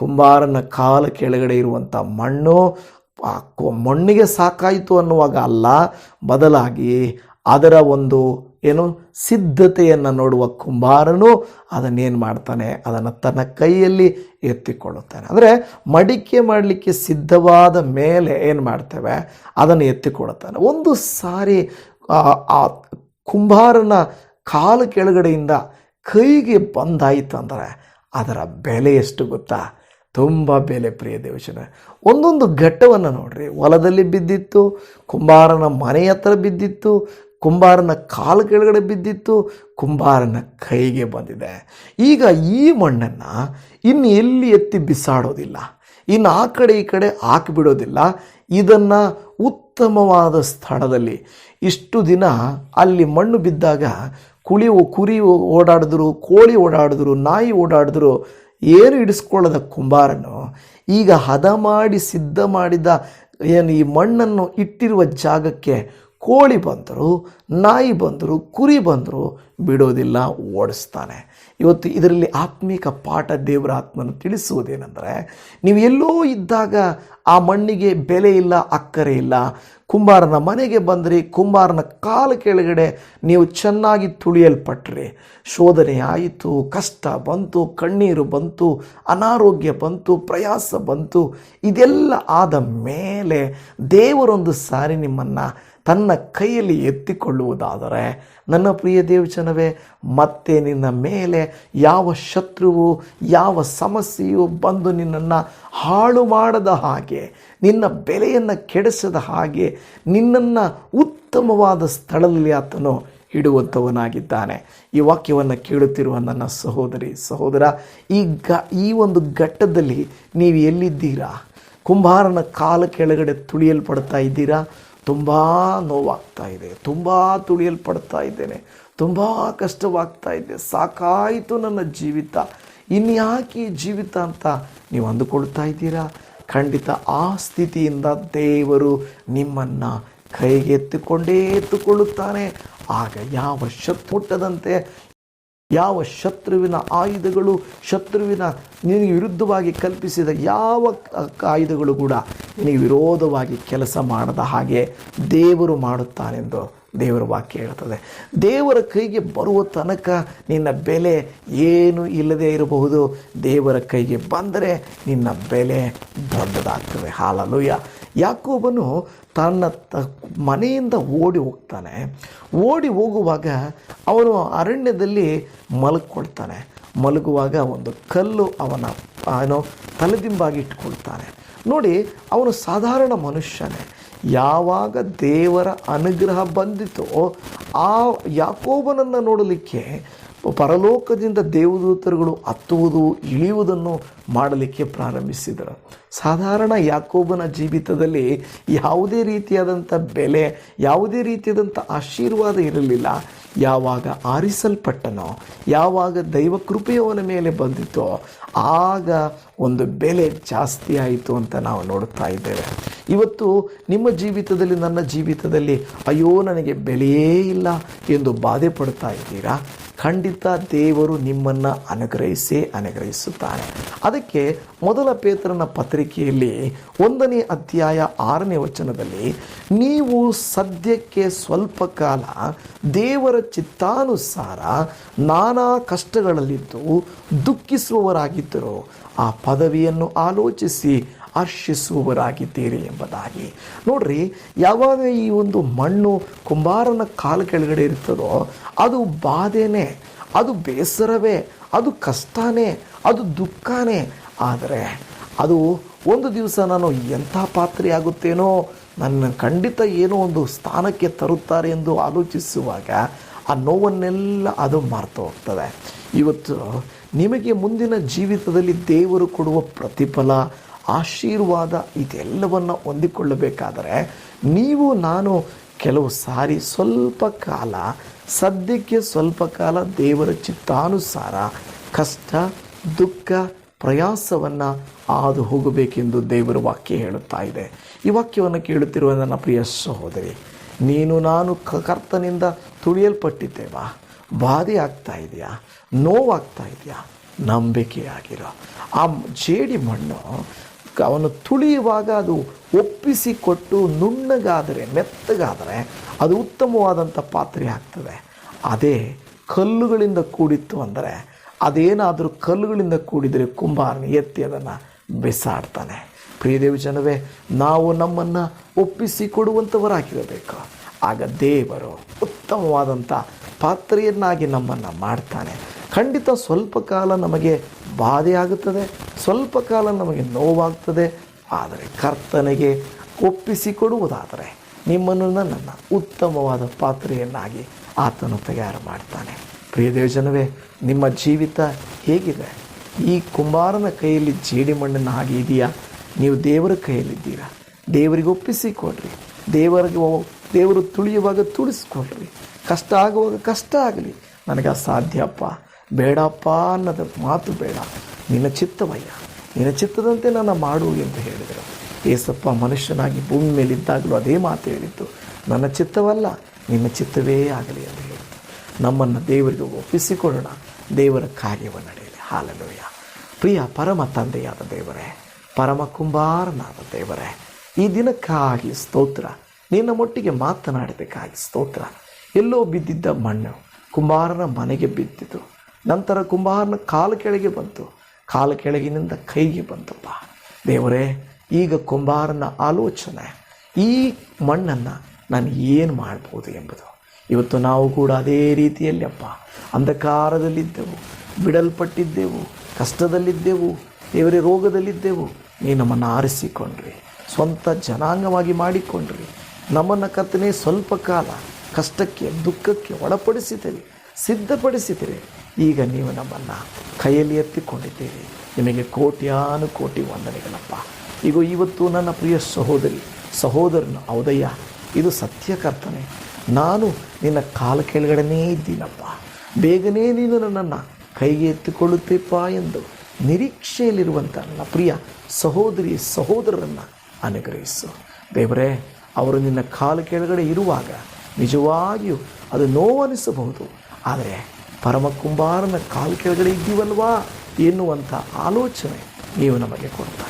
ಕುಂಬಾರನ ಕಾಲ ಕೆಳಗಡೆ ಇರುವಂಥ ಮಣ್ಣು ಮಣ್ಣಿಗೆ ಸಾಕಾಯಿತು ಅನ್ನುವಾಗ ಅಲ್ಲ, ಬದಲಾಗಿ ಅದರ ಒಂದು ಏನು, ಸಿದ್ಧತೆಯನ್ನು ನೋಡುವ ಕುಂಬಾರನು ಅದನ್ನೇನು ಮಾಡ್ತಾನೆ, ಅದನ್ನು ತನ್ನ ಕೈಯಲ್ಲಿ ಎತ್ತಿಕೊಳ್ಳುತ್ತಾನೆ. ಅಂದರೆ ಮಡಿಕೆ ಮಾಡಲಿಕ್ಕೆ ಸಿದ್ಧವಾದ ಮೇಲೆ ಏನು ಮಾಡ್ತೇವೆ, ಅದನ್ನು ಎತ್ತಿಕೊಳ್ಳುತ್ತಾನೆ. ಒಂದು ಸಾರಿ, ಆ ಕುಂಬಾರನ ಕಾಲು ಕೆಳಗಡೆಯಿಂದ ಕೈಗೆ ಬಂದಾಯಿತಂದರೆ ಅದರ ಬೆಲೆ ಎಷ್ಟು ಗೊತ್ತಾ? ತುಂಬ ಬೆಲೆ ಪ್ರಿಯ ದೇವಶನ ಒಂದೊಂದು ಘಟ್ಟವನ್ನು ನೋಡ್ರಿ. ಹೊಲದಲ್ಲಿ ಬಿದ್ದಿತ್ತು, ಕುಂಬಾರನ ಮನೆ ಹತ್ರ ಬಿದ್ದಿತ್ತು, ಕುಂಬಾರನ ಕಾಲು ಕೆಳಗಡೆ ಬಿದ್ದಿತ್ತು, ಕುಂಬಾರನ ಕೈಗೆ ಬಂದಿದೆ. ಈಗ ಈ ಮಣ್ಣನ್ನು ಇನ್ನು ಎಲ್ಲಿ ಎತ್ತಿ ಬಿಸಾಡೋದಿಲ್ಲ? ಇನ್ನು ಆ ಕಡೆ ಈ ಕಡೆ ಹಾಕಿಬಿಡೋದಿಲ್ಲ. ಇದನ್ನು ಉತ್ತಮವಾದ ಸ್ಥಳದಲ್ಲಿ ಇಷ್ಟು ದಿನ ಅಲ್ಲಿ ಮಣ್ಣು ಬಿದ್ದಾಗ ಕುಳಿ ಕುರಿ ಓಡಾಡಿದ್ರು, ಕೋಳಿ ಓಡಾಡಿದ್ರು, ನಾಯಿ ಓಡಾಡಿದ್ರು, ಏನು ಹಿಡಿಸ್ಕೊಳ್ಳದ ಕುಂಬಾರನು? ಈಗ ಹದ ಮಾಡಿ, ಸಿದ್ಧ ಮಾಡಿದ ಏನು ಈ ಮಣ್ಣನ್ನು ಇಟ್ಟಿರುವ ಜಾಗಕ್ಕೆ ಕೋಳಿ ಬಂದರು, ನಾಯಿ ಬಂದರು, ಕುರಿ ಬಂದರು ಬಿಡೋದಿಲ್ಲ, ಓಡಿಸ್ತಾನೆ. ಇವತ್ತು ಇದರಲ್ಲಿ ಆತ್ಮಿಕ ಪಾಠ ದೇವರ ಆತ್ಮನ ತಿಳಿಸುವುದೇನೆಂದರೆ, ನೀವು ಎಲ್ಲೋ ಇದ್ದಾಗ ಆ ಮಣ್ಣಿಗೆ ಬೆಲೆ ಇಲ್ಲ, ಅಕ್ಕರೆ ಇಲ್ಲ. ಕುಂಬಾರನ ಮನೆಗೆ ಬಂದ್ರಿ, ಕುಂಬಾರನ ಕಾಲ ಕೆಳಗಡೆ ನೀವು ಚೆನ್ನಾಗಿ ತುಳಿಯಲ್ಪಟ್ರಿ. ಶೋಧನೆ ಆಯಿತು, ಕಷ್ಟ ಬಂತು, ಕಣ್ಣೀರು ಬಂತು, ಅನಾರೋಗ್ಯ ಬಂತು, ಪ್ರಯಾಸ ಬಂತು. ಇದೆಲ್ಲ ಆದ ಮೇಲೆ ದೇವರೊಂದು ಸಾರಿ ನಿಮ್ಮನ್ನು ತನ್ನ ಕೈಯಲ್ಲಿ ಎತ್ತಿಕೊಳ್ಳುವುದಾದರೆ, ನನ್ನ ಪ್ರಿಯ ದೇವಚನವೇ ಮತ್ತೆ ನಿನ್ನ ಮೇಲೆ ಯಾವ ಶತ್ರುವು, ಯಾವ ಸಮಸ್ಯೆಯು ಬಂದು ನಿನ್ನನ್ನು ಹಾಳು ಮಾಡದ ಹಾಗೆ, ನಿನ್ನ ಬೆಲೆಯನ್ನು ಕೆಡಿಸದ ಹಾಗೆ, ನಿನ್ನನ್ನು ಉತ್ತಮವಾದ ಸ್ಥಳದಲ್ಲಿ ಆತನು ಇಡುವಂಥವನಾಗಿದ್ದಾನೆ. ಈ ವಾಕ್ಯವನ್ನು ಕೇಳುತ್ತಿರುವ ನನ್ನ ಸಹೋದರಿ, ಸಹೋದರ, ಈ ಗ, ಈ ಒಂದು ಘಟ್ಟದಲ್ಲಿ ನೀವು ಎಲ್ಲಿದ್ದೀರಾ? ಕುಂಬಾರನ ಕಾಲ ಕೆಳಗಡೆ ತುಳಿಯಲ್ಪಡ್ತಾ ಇದ್ದೀರಾ? ತುಂಬ ನೋವಾಗ್ತಾ ಇದೆ, ತುಂಬ ತುಳಿಯಲ್ಪಡ್ತಾ ಇದ್ದೇನೆ, ತುಂಬ ಕಷ್ಟವಾಗ್ತಾ ಇದೆ, ಸಾಕಾಯಿತು ನನ್ನ ಜೀವಿತ. ಇನ್ಯಾಕೆ ಜೀವಿತ ಅಂತ ನೀವು ಅಂದುಕೊಳ್ತಾ ಇದ್ದೀರಾ? ಖಂಡಿತ ಆ ಸ್ಥಿತಿಯಿಂದ ದೇವರು ನಿಮ್ಮನ್ನು ಕೈಗೆತ್ತಿಕೊಂಡೇ ಎತ್ತುಕೊಳ್ಳುತ್ತಾನೆ. ಆಗ ಯಾವ ಶತ್ ಮುಟ್ಟದಂತೆ ಯಾವ ಶತ್ರುವಿನ ಆಯುಧಗಳು ಶತ್ರುವಿನ ನಿನಗೆ ವಿರುದ್ಧವಾಗಿ ಕಲ್ಪಿಸಿದ ಯಾವ ಆಯುಧಗಳು ಕೂಡ ನಿನಗೆ ವಿರೋಧವಾಗಿ ಕೆಲಸ ಮಾಡದ ಹಾಗೆ ದೇವರು ಮಾಡುತ್ತಾನೆಂದು ದೇವರ ವಾಕ್ಯ ಹೇಳ್ತದೆ ದೇವರ ಕೈಗೆ ಬರುವ ತನಕ ನಿನ್ನ ಬೆಲೆ ಏನು ಇಲ್ಲದೇ ಇರಬಹುದು. ದೇವರ ಕೈಗೆ ಬಂದರೆ ನಿನ್ನ ಬೆಲೆ ದೊಡ್ಡದಾಗ್ತದೆ. ಹಾಲಲುಯ್ಯ ಯಾಕೋಬನು ತನ್ನ ತ ಮನೆಯಿಂದ ಓಡಿ ಹೋಗ್ತಾನೆ. ಓಡಿ ಹೋಗುವಾಗ ಅವನು ಅರಣ್ಯದಲ್ಲಿ ಮಲಗಿಕೊಳ್ತಾನೆ ಮಲಗುವಾಗ ಒಂದು ಕಲ್ಲು ಅವನ ಏನೋ ತಲೆದಿಂಬಾಗಿ ಇಟ್ಕೊಳ್ತಾನೆ. ನೋಡಿ, ಅವನು ಸಾಧಾರಣ ಮನುಷ್ಯನೇ. ಯಾವಾಗ ದೇವರ ಅನುಗ್ರಹ ಬಂದಿತೋ ಆ ಯಾಕೋಬನನ್ನು ನೋಡಲಿಕ್ಕೆ ಪರಲೋಕದಿಂದ ದೇವದೂತರುಗಳು ಹತ್ತುವುದು, ಇಳಿಯುವುದನ್ನು ಮಾಡಲಿಕ್ಕೆ ಪ್ರಾರಂಭಿಸಿದರು. ಸಾಧಾರಣ ಯಾಕೋಬನ ಜೀವಿತದಲ್ಲಿ ಯಾವುದೇ ರೀತಿಯಾದಂಥ ಬೆಲೆ, ಯಾವುದೇ ರೀತಿಯಾದಂಥ ಆಶೀರ್ವಾದ ಇರಲಿಲ್ಲ. ಯಾವಾಗ ಆರಿಸಲ್ಪಟ್ಟನೋ, ಯಾವಾಗ ದೈವ ಕೃಪೆಯವನ ಮೇಲೆ ಬಂದಿತೋ ಆಗ ಒಂದು ಬೆಲೆ ಜಾಸ್ತಿ ಆಯಿತು ಅಂತ ನಾವು ನೋಡುತ್ತಾ ಇದ್ದೇವೆ. ಇವತ್ತು ನಿಮ್ಮ ಜೀವಿತದಲ್ಲಿ, ನನ್ನ ಜೀವಿತದಲ್ಲಿ ಅಯ್ಯೋ, ನನಗೆ ಬೆಲೆಯೇ ಇಲ್ಲ ಎಂದು ಬಾಧೆ ಪಡ್ತಾ ಇದ್ದೀರಾ? ಖಂಡಿತ ದೇವರು ನಿಮ್ಮನ್ನು ಅನುಗ್ರಹಿಸೇ ಅನುಗ್ರಹಿಸುತ್ತಾನೆ. ಅದಕ್ಕೆ ಮೊದಲ ಪೇತ್ರನ ಪತ್ರಿಕೆಯಲ್ಲಿ ಒಂದನೇ ಅಧ್ಯಾಯ ಆರನೇ ವಚನದಲ್ಲಿ, ನೀವು ಸದ್ಯಕ್ಕೆ ಸ್ವಲ್ಪ ಕಾಲ ದೇವರ ಚಿತ್ತಾನುಸಾರ ನಾನಾ ಕಷ್ಟಗಳಲ್ಲಿದ್ದು ದುಃಖಿಸುವವರಾಗಿದ್ದರು ಆ ಪದವಿಯನ್ನು ಆಲೋಚಿಸಿ ಹರ್ಷಿಸುವವರಾಗಿದ್ದೀರಿ ಎಂಬುದಾಗಿ. ನೋಡ್ರಿ, ಯಾವಾಗ ಈ ಒಂದು ಮಣ್ಣು ಕುಂಬಾರನ ಕಾಲು ಕೆಳಗಡೆ ಇರ್ತದೋ, ಅದು ಬಾಧೆನೇ, ಅದು ಬೇಸರವೇ, ಅದು ಕಷ್ಟನೇ, ಅದು ದುಃಖನೇ. ಆದರೆ, ಅದು ಒಂದು ದಿವಸ ನಾನು ಎಂಥ ಪಾತ್ರೆಯಾಗುತ್ತೇನೋ ನನ್ನ ಖಂಡಿತ ಏನೋ ಒಂದು ಸ್ಥಾನಕ್ಕೆ ತರುತ್ತಾರೆ ಎಂದು ಆಲೋಚಿಸುವಾಗ ಆ ನೋವನ್ನೆಲ್ಲ ಅದು ಮಾರ್ತಾ ಹೋಗ್ತದೆ. ಇವತ್ತು ನಿಮಗೆ ಮುಂದಿನ ಜೀವಿತದಲ್ಲಿ ದೇವರು ಕೊಡುವ ಪ್ರತಿಫಲ ಆಶೀರ್ವಾದ ಇದೆಲ್ಲವನ್ನು ಹೊಂದಿಕೊಳ್ಳಬೇಕಾದರೆ ನೀವು ನಾನು ಕೆಲವು ಸಾರಿ ಸ್ವಲ್ಪ ಕಾಲ, ಸದ್ಯಕ್ಕೆ ಸ್ವಲ್ಪ ಕಾಲ ದೇವರ ಚಿತ್ತಾನುಸಾರ ಕಷ್ಟ, ದುಃಖ, ಪ್ರಯಾಸವನ್ನು ಹಾದು ಹೋಗಬೇಕೆಂದು ದೇವರ ವಾಕ್ಯ ಹೇಳುತ್ತಾ ಇದೆ. ಈ ವಾಕ್ಯವನ್ನು ಕೇಳುತ್ತಿರುವ ನನ್ನ ಪ್ರಿಯ ಸಹೋದರಿ, ನೀನು ನಾನು ಕರ್ತನಿಂದ ತುಳಿಯಲ್ಪಟ್ಟಿದ್ದೇವಾ? ಬಾಧೆ ಆಗ್ತಾ ಇದೆಯಾ? ನೋವಾಗ್ತಾ ಇದೆಯಾ? ನಂಬಿಕೆಯಾಗಿರೋ ಆ ಜೇಡಿ ಮಣ್ಣು ಅವನು ತುಳಿಯುವಾಗ ಅದು ಒಪ್ಪಿಸಿಕೊಟ್ಟು ನುಣ್ಣಗಾದರೆ, ಮೆತ್ತಗಾದರೆ ಅದು ಉತ್ತಮವಾದಂಥ ಪಾತ್ರೆ ಆಗ್ತದೆ. ಅದೇ ಕಲ್ಲುಗಳಿಂದ ಕೂಡಿತ್ತು ಅಂದರೆ ಅದೇನಾದರೂ ಕಲ್ಲುಗಳಿಂದ ಕೂಡಿದರೆ ಕುಂಬಾರನ ಎತ್ತಿ ಅದನ್ನು ಬಿಸಾಡ್ತಾನೆ. ಪ್ರಿಯದೇವಿ ಜನವೇ, ನಾವು ನಮ್ಮನ್ನು ಒಪ್ಪಿಸಿಕೊಡುವಂಥವರಾಗಿರಬೇಕು. ಆಗ ದೇವರು ಉತ್ತಮವಾದಂಥ ಪಾತ್ರೆಯನ್ನಾಗಿ ನಮ್ಮನ್ನು ಮಾಡ್ತಾನೆ. ಖಂಡಿತ ಸ್ವಲ್ಪ ಕಾಲ ನಮಗೆ ಬಾಧೆ ಆಗುತ್ತದೆ. ಸ್ವಲ್ಪ ಕಾಲ ನಮಗೆ ನೋವಾಗ್ತದೆ. ಆದರೆ ಕರ್ತನಿಗೆ ಒಪ್ಪಿಸಿಕೊಡುವುದಾದರೆ ನಿಮ್ಮನ್ನು ನನ್ನ ಉತ್ತಮವಾದ ಪಾತ್ರೆಯನ್ನಾಗಿ ಆತನು ತಯಾರು ಮಾಡ್ತಾನೆ. ಪ್ರಿಯ ದೇವಜನವೇ, ನಿಮ್ಮ ಜೀವಿತ ಹೇಗಿದೆ? ಈ ಕುಂಬಾರನ ಕೈಯಲ್ಲಿ ಜೇಡಿಮಣ್ಣಿನ ಹಾಗೆ ಇದೆಯಾ? ನೀವು ದೇವರ ಕೈಯಲ್ಲಿದ್ದೀರಾ? ದೇವರಿಗೆ ಒಪ್ಪಿಸಿಕೊಡ್ರಿ. ದೇವರಿಗೆ ದೇವರು ತುಳಿಯುವಾಗ ತುಳಿಸ್ಕೊಡ್ರಿ. ಕಷ್ಟ ಆಗುವಾಗ ಕಷ್ಟ ಆಗಲಿ. ನನಗೆ ಅಸಾಧ್ಯಪ್ಪ ಬೇಡಪ್ಪ ಅನ್ನೋದು ಮಾತು ಬೇಡ. ನಿನ್ನ ಚಿತ್ತವಯ್ಯ. ನಿನ್ನ ಚಿತ್ತದಂತೆ ನನ್ನ ಮಾಡು ಎಂದು ಹೇಳಿದರು. ಏಸಪ್ಪ ಮನುಷ್ಯನಾಗಿ ಭೂಮಿ ಮೇಲಿದ್ದಾಗಲೂ ಅದೇ ಮಾತು ಹೇಳಿದ್ದು ನನ್ನ ಚಿತ್ತವಲ್ಲ, ನಿನ್ನ ಚಿತ್ತವೇ ಆಗಲಿ ಎಂದು ಹೇಳಿತು. ನಮ್ಮನ್ನು ದೇವರಿಗೆ ಒಪ್ಪಿಸಿಕೊಡೋಣ. ದೇವರ ಕಾರ್ಯವನ್ನು ನಡೆಯಲಿ. ಹಾಲಲೋಯ. ಪ್ರಿಯ ಪರಮ ತಂದೆಯಾದ ದೇವರೇ, ಪರಮ ಕುಂಬಾರನಾದ ದೇವರೇ, ಈ ದಿನಕ್ಕಾಗಿ ಸ್ತೋತ್ರ. ನಿನ್ನ ಮೊಟ್ಟಿಗೆ ಮಾತನಾಡಬೇಕಾಗಿ ಸ್ತೋತ್ರ. ಎಲ್ಲೋ ಬಿದ್ದಿದ್ದ ಮಣ್ಣು ಕುಂಬಾರನ ಮನೆಗೆ ಬಿದ್ದಿತು. ನಂತರ ಕುಂಬಾರನ ಕಾಲು ಕೆಳಗೆ ಬಂತು. ಕಾಲ ಕೆಳಗಿನಿಂದ ಕೈಗೆ ಬಂತಪ್ಪ. ದೇವರೇ, ಈಗ ಕುಂಬಾರನ ಆಲೋಚನೆ, ಈ ಮಣ್ಣನ್ನು ನಾನು ಏನು ಮಾಡ್ಬೋದು ಎಂಬುದು. ಇವತ್ತು ನಾವು ಕೂಡ ಅದೇ ರೀತಿಯಲ್ಲಿ ಅಪ್ಪ, ಅಂಧಕಾರದಲ್ಲಿದ್ದೆವು, ಬಿಡಲ್ಪಟ್ಟಿದ್ದೆವು, ಕಷ್ಟದಲ್ಲಿದ್ದೆವು, ದೇವರೇ ರೋಗದಲ್ಲಿದ್ದೆವು. ನೀ ನಮ್ಮನ್ನು ಆರಿಸಿಕೊಂಡ್ರಿ, ಸ್ವಂತ ಜನಾಂಗವಾಗಿ ಮಾಡಿಕೊಂಡ್ರಿ. ನಮ್ಮನ್ನು ಕತ್ತನೆ ಸ್ವಲ್ಪ ಕಾಲ ಕಷ್ಟಕ್ಕೆ, ದುಃಖಕ್ಕೆ ಒಳಪಡಿಸಿದ್ದೀರಿ, ಸಿದ್ಧಪಡಿಸಿದ್ದೀರಿ. ಈಗ ನೀವು ನಮ್ಮನ್ನು ಕೈಯಲ್ಲಿ ಎತ್ತಿಕೊಂಡಿದ್ದೀರಿ. ನಿಮಗೆ ಕೋಟ್ಯಾನು ಕೋಟಿ ವಂದನೆಗಳಪ್ಪ. ಈಗ ಇವತ್ತು ನನ್ನ ಪ್ರಿಯ ಸಹೋದರಿ, ಸಹೋದರನು ಹೌದಯ್ಯ, ಇದು ಸತ್ಯ ಕರ್ತನೆ. ನಾನು ನಿನ್ನ ಕಾಲ ಕೆಳಗಡೆನೇ ಇದ್ದೀನಪ್ಪ. ಬೇಗನೆ ನೀನು ನನ್ನನ್ನು ಕೈಗೆ ಎತ್ತಿಕೊಳ್ಳುತ್ತೀಪ್ಪ ಎಂದು ನಿರೀಕ್ಷೆಯಲ್ಲಿರುವಂಥ ನನ್ನ ಪ್ರಿಯ ಸಹೋದರಿ, ಸಹೋದರರನ್ನು ಅನುಗ್ರಹಿಸು. ದೇವರೇ, ಅವರು ನಿನ್ನ ಕಾಲು ಕೆಳಗಡೆ ಇರುವಾಗ ನಿಜವಾಗಿಯೂ ಅದು ನೋವನಿಸಬಹುದು ಆದರೆ ಪರಮ ಕುಂಬಾರನ ಕಾಲು ಕೆಳಗಡೆ ಇದ್ದೀವಲ್ವಾ ಎನ್ನುವಂಥ ಆಲೋಚನೆ ನೀವು ನಮಗೆ ಕೊಡ್ತಾ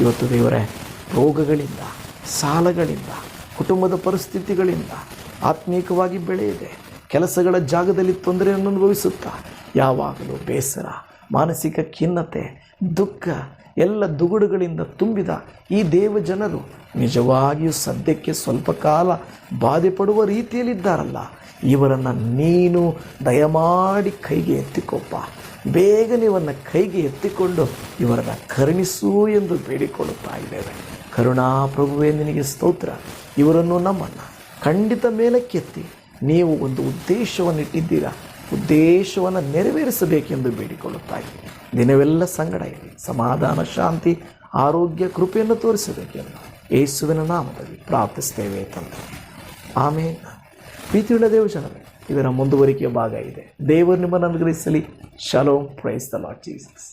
ಇವತ್ತು ದೇವರೇ, ರೋಗಗಳಿಂದ, ಸಾಲಗಳಿಂದ, ಕುಟುಂಬದ ಪರಿಸ್ಥಿತಿಗಳಿಂದ, ಆತ್ಮೀಕವಾಗಿ ಬೆಳೆಯದೆ, ಕೆಲಸಗಳ ಜಾಗದಲ್ಲಿ ತೊಂದರೆಯನ್ನು ಅನುಭವಿಸುತ್ತಾ, ಯಾವಾಗಲೂ ಬೇಸರ, ಮಾನಸಿಕ ಖಿನ್ನತೆ, ದುಃಖ, ಎಲ್ಲ ದುಗುಡುಗಳಿಂದ ತುಂಬಿದ ಈ ದೇವ ಜನರು ನಿಜವಾಗಿಯೂ ಸದ್ಯಕ್ಕೆ ಸ್ವಲ್ಪ ಕಾಲ ಬಾಧೆ ಪಡುವ ರೀತಿಯಲ್ಲಿದ್ದಾರಲ್ಲ, ಇವರನ್ನು ನೀನು ದಯಮಾಡಿ ಕೈಗೆ ಎತ್ತಿಕೊಪ್ಪ. ಬೇಗನೆ ಇವರನ್ನು ಕೈಗೆ ಎತ್ತಿಕೊಂಡು ಇವರನ್ನು ಕರುಣಿಸು ಎಂದು ಬೇಡಿಕೊಳ್ಳುತ್ತಾ ಇದ್ದೇವೆ. ಕರುಣಾ ಪ್ರಭುವೇ, ನಿನಗೆ ಸ್ತೋತ್ರ. ಇವರನ್ನು ನಮ್ಮನ್ನು ಖಂಡಿತ ಮೇಲಕ್ಕೆತ್ತಿ ನೀವು ಒಂದು ಉದ್ದೇಶವನ್ನು ಇಟ್ಟಿದ್ದೀರಾ ಉದ್ದೇಶವನ್ನು ನೆರವೇರಿಸಬೇಕೆಂದು ಬೇಡಿಕೊಳ್ಳುತ್ತಾ ಇದ್ದೀನಿ ದಿನವೆಲ್ಲ ಸಂಗಡ ಇರಲಿ ಸಮಾಧಾನ, ಶಾಂತಿ, ಆರೋಗ್ಯ, ಕೃಪೆಯನ್ನು ತೋರಿಸಬೇಕೆಂದು. ಯೇಸುವಿನ ನಾಮದಲ್ಲಿ ಪ್ರಾರ್ಥಿಸ್ತೇವೆ ತಂದೆ ಆಮೇಲೆ ಪ್ರೀತಿಯುಳ್ಳ ದೇವಜನರೇ ಇದರ ಮುಂದುವರಿಕೆಯ ಭಾಗ ಇದೆ ದೇವರು ನಿಮ್ಮನ್ನು ಅನುಗ್ರಹಿಸಲಿ ಶಲೋಮ್ ಪ್ರೈಸ್ ದ ಲಾರ್ಡ್ ಜೀಸಸ್